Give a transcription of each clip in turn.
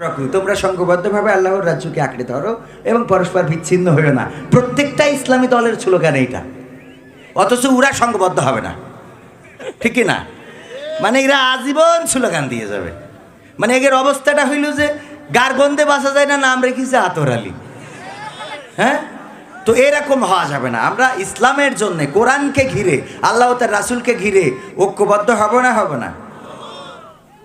রাখো তোমরা সংঘবদ্ধভাবে আল্লাহর রাজ্যকে আঁকড়ে ধরো এবং পরস্পর বিচ্ছিন্ন হইও না। প্রত্যেকটা ইসলামী দলের স্লোগান এইটা। অথচ ওরা সংঘবদ্ধ হবে না। ঠিক না? মানে এরা আজীবন স্লোগান দিয়ে যাবে। মানে এদের অবস্থাটা হইল যে, গার গন্ধে বাসা যায় না, নাম রেখেছে আতর আলী। হ্যাঁ? তো এরকম হওয়া যাবে না। আমরা ইসলামের জন্য, কোরআনকে ঘিরে, আল্লাহ তার রাসুলকে ঘিরে ঐক্যবদ্ধ হব না, হবে না।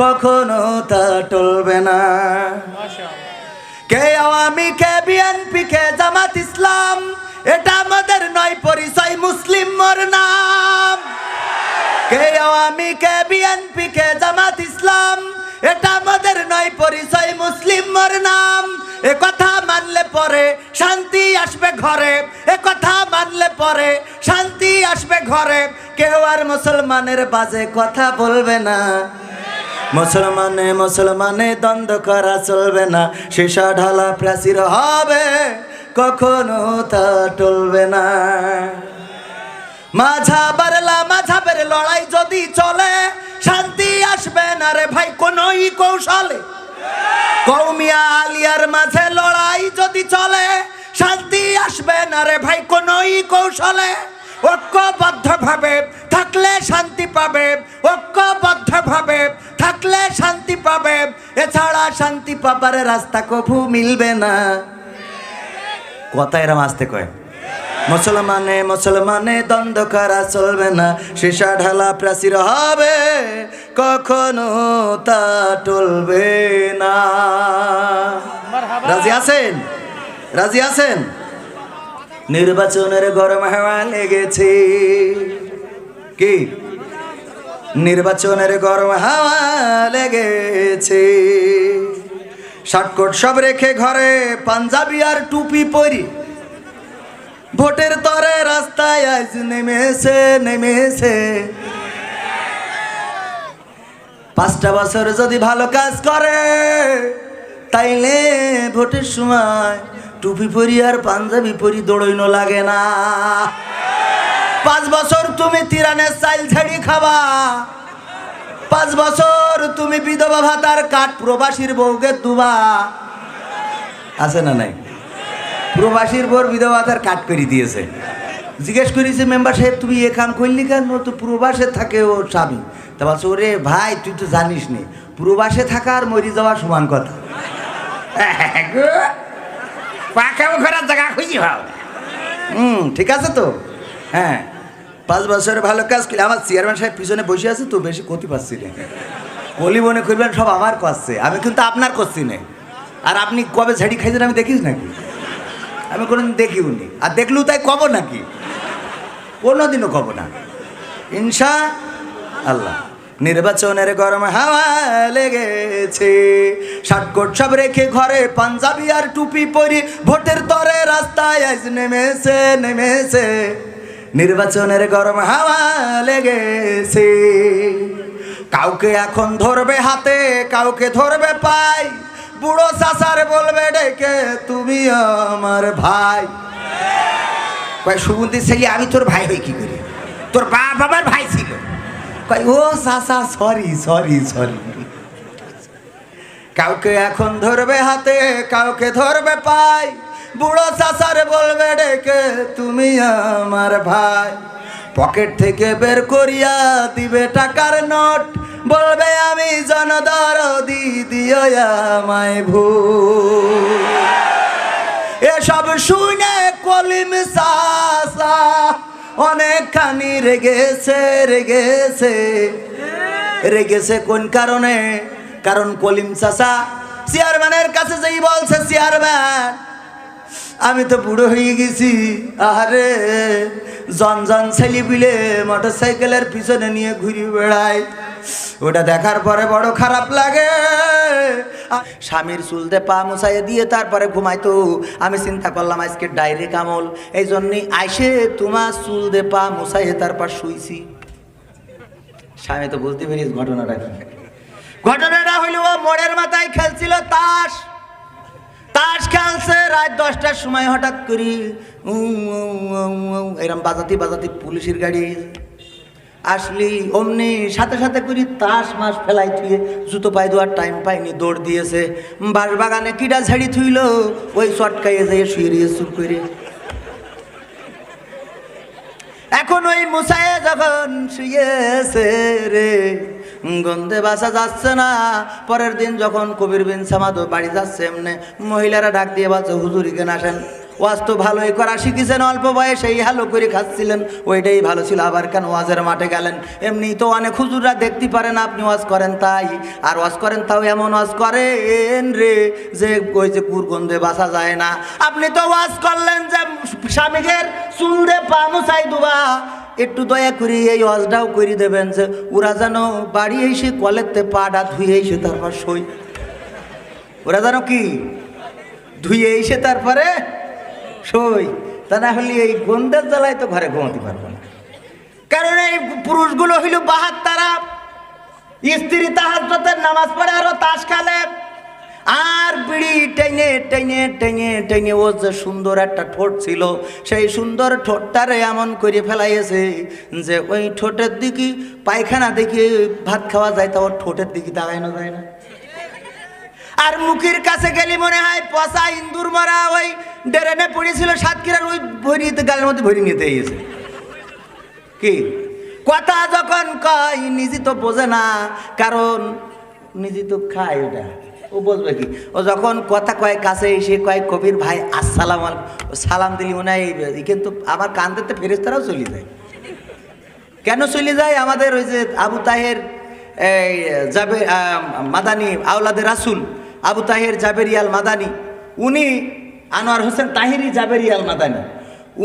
কখনো তা টলবে না। কে আওয়ামী কে বিএনপি কে জামাত ইসলাম? এটা আমাদের নয়, পরিচয় মুসলিম মোর নাম। কে আওয়ামী কে বিএনপি কে জামাত ইসলাম? এটা আমাদের নয়, পরিচয় মুসলিম মোর নাম। এ কথা মানলে পরে শান্তি আসবে ঘরে। এ কথা মানলে পরে শান্তি আসবে ঘরে। কেউ আর মুসলমানের বাজে কথা বলবে না। মুসলমানে মুসলমানে দ্বন্দ্ব করা চলবে না, সীসা ঢালা প্রাচীর হবে, কখনো তা টলবে না। মাঝা বারলা মাঝাবের লড়াই যদি চলে, শান্তি আসবে না রে ভাই, কোনই কৌশলে। কৌমিয়া আলিয়ার মাঝে লড়াই যদি চলে, শান্তি আসবে না রে ভাই, কোনই কৌশলে। ঐক্যবদ্ধ ভাবে থাকলে শান্তি পাবে ঐক্যবদ্ধ ভাবে থাকলে শান্তি পাবে। এছাড়া শান্তি পাবার রাস্তা কভু মিলবে না। কথা এরম আসতে কয় মুসলমানে মুসলমানে দ্বন্দ্ব করা চলবে না সীসা ঢালা প্রাচীর হবে কখনো তা টলবে না। রাজি আছেন? রাজি আছেন? নির্বাচনের গরম হাওয়া লেগেছে। কি? নির্বাচনের গরম হাওয়া লেগেছে। শার্টকোট সব রেখে ঘরে পাঞ্জাবি আর টুপি পরি। ভোটের তরে রাস্তায় আজ নেমেছে নেমেছে। পাঁচটা বছর যদি ভালো কাজ করে, তাইলে ভোটের সময় টুপি পরি আর পাঞ্জাবি পরি দৌড়ইনো লাগে না। পাঁচ বছর তুমি তিরানের চাইল ছেড়ি খাবা। পাঁচ বছর তুমি বিধবা ভাতার কাঠ প্রবাসীর বউকে দুবা। আছে না নাই? প্রবাসীর বোর বিধবা ভাতার কাট করে দিয়েছে। জিজ্ঞেস করেছে, মেম্বার সাহেব, তুমি এ কাম করলি কেন? তো প্রবাসে থাকে ওর স্বামী। তা বলছে, ওরে ভাই, তুই তো জানিস নি প্রবাসে থাকা আর মরি যাওয়া সমান কথা। পাকা ঘোরার জায়গা খুঁজি ভাও হুম ঠিক আছে তো। হ্যাঁ। পাঁচ বছরের ভালো কাজ করলে আমার চেয়ারম্যান সাহেব পিছনে বসে আছে তো বেশি ক্ষতি পাচ্ছি না। কলি মনে করবেন সব আমার করছে। আমি কিন্তু আপনার করছি না। আর আপনি কবে ঝাড়ি খাইছেন আমি দেখিস নাকি? আমি কোনোদিন দেখিও নি। আর দেখলেও তাই কব নাকি? কোনোদিনও কব না। ইনশা আল্লাহ। নির্বাচনের গরম হাওয়া লেগেছে। শার্টকোট সব রেখে ঘরে পাঞ্জাবি আর টুপি পরি, ভোটের তরে রাস্তায় আজ নেমেছে নেমেছে। নির্বাচনের গরম হাওয়া লেগেছে। কাউকে এখন ধরবে হাতে, কাউকে ধরবে পাই বুড়ো চাচার বলবে, ডেকে তুমি আমার ভাই। কয় সুগন্ধি ছেলে আমি তোর ভাই হই কি করি? তোর বাপ আমার ভাই কয়, ও চাচা সরি সরি সরি। কাউকে এখন ধরবে হাতে, কাউকে ধরবে পাই বুড়ো চাচার বলবে, ডেকে তুমি আমার ভাই। পকেট থেকে বের করিয়া দিবে টাকার নোট। বলবে, আমি জনদর দি দিও আমায় ভুল। এসব শুনে কলিম সাসা অনেকখানি রেগেছে রেগেছে। রেগেছে কোন কারণে? কারণ কলিম চাষা চেয়ারম্যানের কাছে যেই বলছে, চেয়ারম্যান, আমি তো বুড়ো হয়ে গেছি। আরে জন জন ছেলে বিলে মোটর সাইকেলের পিছনে নিয়ে ঘুরি বেড়াই ওটা দেখার পরে বড় খারাপ লাগে। স্বামীর চুলতে পা মুছাইয়ে দিয়ে তারপরে ঘুমাইতো। আমি চিন্তা করলাম, আজকে ডাইরেক্ট আমল। এই জন্যই আইসে তোমার চুল দে পা মুছাইয়ে তারপর শুইছি। স্বামী তো বুঝতে পেরেছি ঘটনাটা কি। ঘটনাটা হইল, ও মোড়ের মাথায় খেলছিল তাস। তাস খেলছে, রাত দশটার সময় হঠাৎ করি এরম বাজাতি বাজাতি পুলিশের গাড়ি। আসলি, অমনি সাথে সাথে করি তাস মাস ফেলাই থুয়ে জুতো পাই দেওয়ার টাইম পাইনি, দৌড় দিয়েছে। বাস বাগানে কিডা ঝাড়ি থুইল, ওই চটকাইয়ে যেয়ে শুয়ে রয়ে চুপ করে এখন ওই মুসায়ে যখন শুয়েছে রে, গন্ধে বাসা যাচ্ছে না। পরের দিন যখন কবির বিন সামাদো বাড়ি যাচ্ছে, এমনি মহিলারা ডাক দিয়ে বলছে হুজুরি কেন আসেন। ওয়াজ তো ভালোই করা শিখেছেন, অল্প বয়সেই হালো করে খাচ্ছিলেন। ওইটাই ভালো ছিল। আবার কেন ওয়াজের মাঠে গেলেন? এমনি তো অনেক হুজুররা দেখতে পারেন, আপনি ওয়াজ করেন তাই। আর ওয়াজ করেন তাও এমন ওয়াজ করেন রে, যে ওই যে কুরগন্ধে বাসা যায় না। আপনি তো ওয়াজ করলেন যে স্বামীদের চুল দে পা মুছাই দুবা। একটু দয়া করে এই ওয়াজটাও করে দেবেন যে, ওরা যেন বাড়ি এসে কলেতে পাটা ধুয়ে এসে তারপর সই ওরা যেন কি? ধুয়ে এসে তারপরে সই, তা না হলে এই গন্ডের জ্বালায় তো ঘরে ঘুমাতে পারব না। কারণ এই পুরুষগুলো হইল বাহাত্তারা স্ত্রী তাহাজ্জতের নামাজ পড়ে আরও তাস খালে। আর বিড়ি টেনে টেনে টেনে টেনে, ও যে সুন্দর একটা ঠোঁট ছিল, সেই সুন্দর ঠোঁটটারে এমন করে ফেলাইয়েছে যে ওই ঠোঁটের দিকে পায়খানা দেখে ভাত খাওয়া যায়, তা ওর ঠোঁটের দিকে দাঁড়ানো যায় না। আর মুখের কাছে গেলি মনে হয় পচা ইন্দুর মারা ওই ডেরেনে পড়েছিল সাতক্ষীরার ওই ভরিতে গালের মধ্যে ভরি নিতে গিয়েছে কি? কথা যখন কয়, নিজে তো বোঝে না, কারণ নিজে তো খায় ওটা। ও বুঝবে কি? ও যখন কথা কয় কাছে এসে কয়, কবির ভাই, আসসালাম সালাম দিলি মনে হয় কিন্তু আমার কান্দেতে ফেরেস্তারাও চলে যায়। কেন চলে যায়? আমাদের ওই যে আবু তাহের, এই, যাবে মাদানি আওলাদের রাসুল। আবু তাহের জাবেরিয়াল মাদানি উনি আনোয়ার হোসেন তাহিরি জাবেরিয়াল মাদানি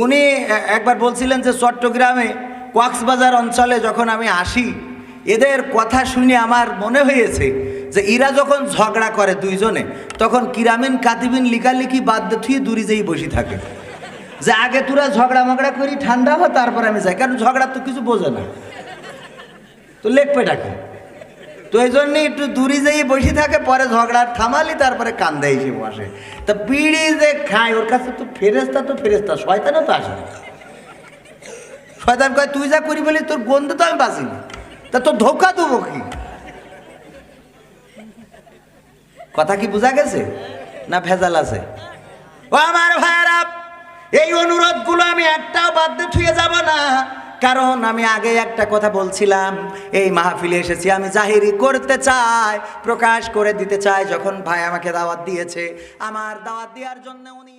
উনি একবার বলছিলেন যে চট্টগ্রামে কক্সবাজার অঞ্চলে যখন আমি আসি, এদের কথা শুনে আমার মনে হয়েছে যে এরা যখন ঝগড়া করে দুইজনে, তখন কিরামিন কাতিবিন লিখালিখি বাদ থুয়ে দূরে যেই বসে থাকে। যে আগে তোরা ঝগড়া মগড়া করি, ঠান্ডা হয় তারপর আমি যাই। কারণ ঝগড়া তো কিছু বোঝে না। তো লেখবে ডাকে তো এই জন্যে একটু দূরে যেয়ে বসে থাকে, পরে ঝগড়া থামালি, তারপরে কান্দে এসে বসে। তা বিড়ি যে খায়, ওর কাছে তো ফেরেস্তা তো ফেরেস্তা শয়তানও তো আসে না। শয়তান কয়, তুই যা করি বলি, তোর গন্ধে তো আমি বাঁচি না তা তোর ধোকা দেবো কি? কথা কি বোঝা গেছে? না ভেজাল আছে? ও আমার ভাইয়েরা এই অনুরোধগুলো আমি একটাও বাদ দিয়ে থুয়ে যাব না। কারণ আমি আগে একটা কথা বলছিলাম, এই মাহফিলে এসেছি, আমি জাহিরি করতে চাই, প্রকাশ করে দিতে চাই, যখন ভাই আমাকে দাওয়াত দিয়েছে। আমার দাওয়াত দেওয়ার জন্য উনি